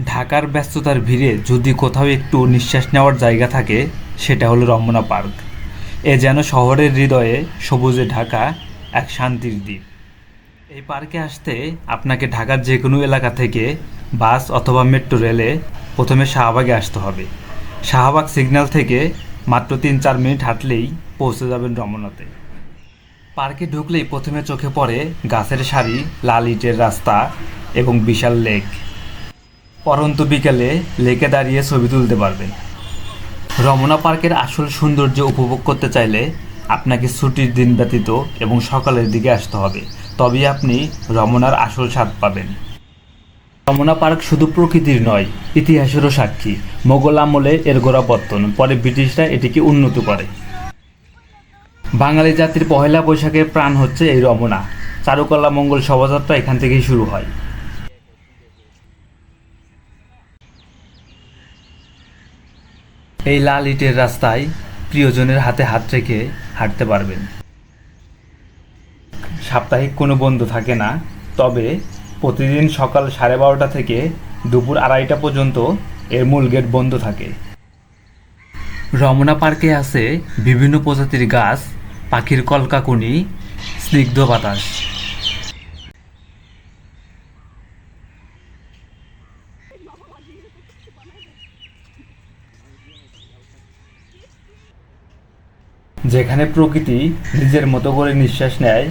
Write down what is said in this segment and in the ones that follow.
ঢাকার ব্যস্ততার ভিড়ে যদি কোথাও একটু নিঃশ্বাস নেওয়ার জায়গা থাকে, সেটা হলো রমনা পার্ক। এ যেন শহরের হৃদয়ে সবুজে ঢাকা এক শান্তির দ্বীপ। এই পার্কে আসতে আপনাকে ঢাকার যে কোনো এলাকা থেকে বাস অথবা মেট্রো রেলে প্রথমে শাহবাগে আসতে হবে। শাহবাগ সিগন্যাল থেকে মাত্র তিন চার মিনিট হাঁটলেই পৌঁছে যাবেন রমনাতে। পার্কে ঢুকলেই প্রথমে চোখে পড়ে গাছের সারি, লাল ইটের রাস্তা এবং বিশাল লেক। পরন্ত বিকেলে লেকে দাঁড়িয়ে ছবি তুলতে পারবেন। রমনা পার্কের আসল সৌন্দর্য উপভোগ করতে চাইলে আপনাকে ছুটির দিন ব্যতীত এবং সকালের দিকে আসতে হবে। তবেই আপনি রমনার আসল স্বাদ পাবেন। রমনা পার্ক শুধু প্রকৃতির নয়, ইতিহাসেরও সাক্ষী। মোগল আমলে এর গোড়াপত্তন, পরে ব্রিটিশরা এটিকে উন্নত করে। বাঙালি জাতির পহেলা বৈশাখের প্রাণ হচ্ছে এই রমনা। চারুকলা মঙ্গল শোভাযাত্রা এখান থেকেই শুরু হয়। এই লাল ইটের রাস্তায় প্রিয়জনের হাতে হাত রেখে হাঁটতে পারবেন। সাপ্তাহিক কোনো বন্ধ থাকে না, তবে প্রতিদিন সকাল সাড়ে বারোটা থেকে দুপুর আড়াইটা পর্যন্ত এর মূল গেট বন্ধ থাকে। রমনা পার্কে আছে বিভিন্ন প্রজাতির গাছ, পাখির কলকাকুনি, স্নিগ্ধ বাতাস। যেখানে প্রকৃতি নিজের মতো করে নিঃশ্বাস নেয়,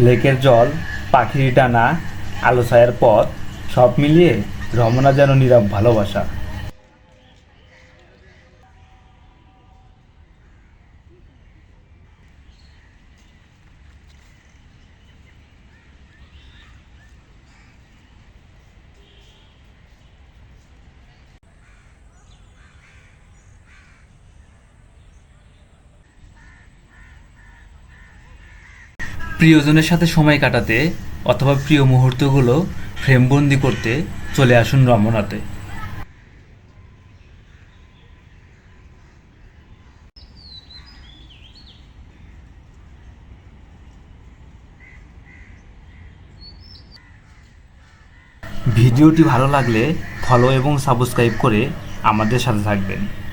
লেকের জল, পাখির ডানা, আলো ছায়ার পথ, সব মিলিয়ে রমনা যেন নীরব ভালোবাসা। প্রিয়জনের সাথে সময় কাটাতে অথবা প্রিয় মুহূর্তগুলো ফ্রেমবন্দি করতে চলে আসুন রমনাতে। ভিডিওটি ভালো লাগলে ফলো এবং সাবস্ক্রাইব করে আমাদের সাথে থাকবেন।